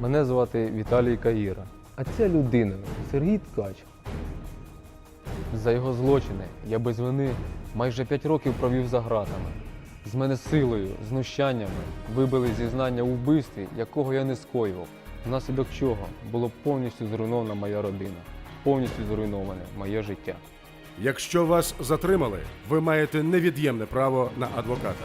Мене звати Віталій Каїра. А ця людина Сергій Ткач. За його злочини я без вини майже 5 років провів за ґратами. З мене силою, знущаннями вибили зізнання у вбивстві, якого я не скоював, внаслідок чого було повністю зруйнована моя родина, повністю зруйноване моє життя. Якщо вас затримали, ви маєте невід'ємне право на адвоката.